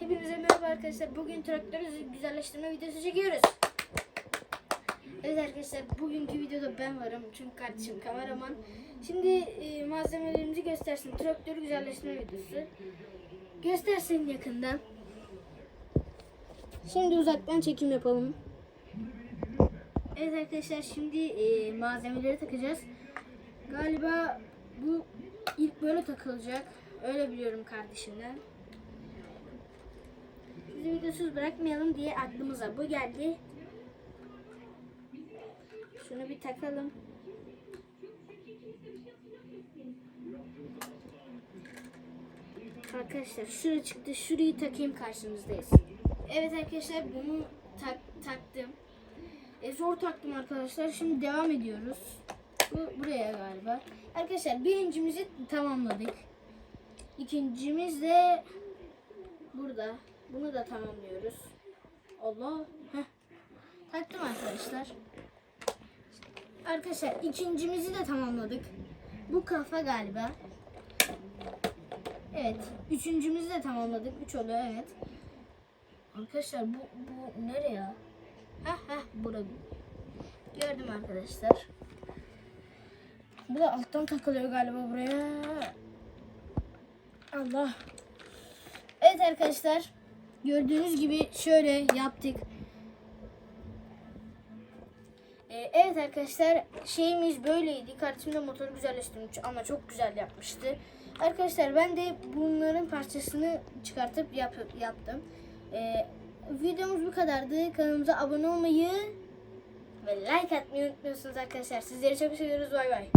Hepinize merhaba arkadaşlar. Bugün traktörü güzelleştirme videosu çekiyoruz. Evet arkadaşlar bugünkü videoda ben varım. Çünkü kardeşim kameraman. Şimdi e, malzemelerimizi göstersin. Traktörü güzelleştirme videosu. Göstersin yakından. Şimdi uzaktan çekim yapalım. Evet arkadaşlar şimdi e, malzemeleri takacağız. Galiba bu ilk böyle takılacak. Öyle biliyorum kardeşimden. Sizi videosuz bırakmayalım diye aklımıza bu geldi. Şunu bir takalım. Arkadaşlar şuraya çıktı. Şurayı takayım karşınızdayız. Evet arkadaşlar bunu tak, taktım. E, zor taktım arkadaşlar. Şimdi devam ediyoruz. Bu buraya galiba. Arkadaşlar birincimizi tamamladık. İkincimiz de burada. Bunu da tamamlıyoruz. Allah. Heh. Taktım arkadaşlar. Arkadaşlar ikincimizi de tamamladık. Bu kafa galiba. Evet. Üçüncümüzü de tamamladık. Üç oluyor evet. Arkadaşlar bu, bu nereye? Heh heh burada. Gördüm arkadaşlar. Bu da alttan takılıyor galiba buraya. Allah. Evet arkadaşlar. Gördüğünüz gibi şöyle yaptık. Ee, evet arkadaşlar şeyimiz böyleydi. Kardeşim de motoru güzelleştirmiş ama çok güzel yapmıştı. Arkadaşlar ben de bunların parçasını çıkartıp yap, yaptım. Ee, videomuz bu kadardı. Kanalımıza abone olmayı ve like atmayı unutmuyorsunuz arkadaşlar. Sizleri çok seviyoruz. Bay bay.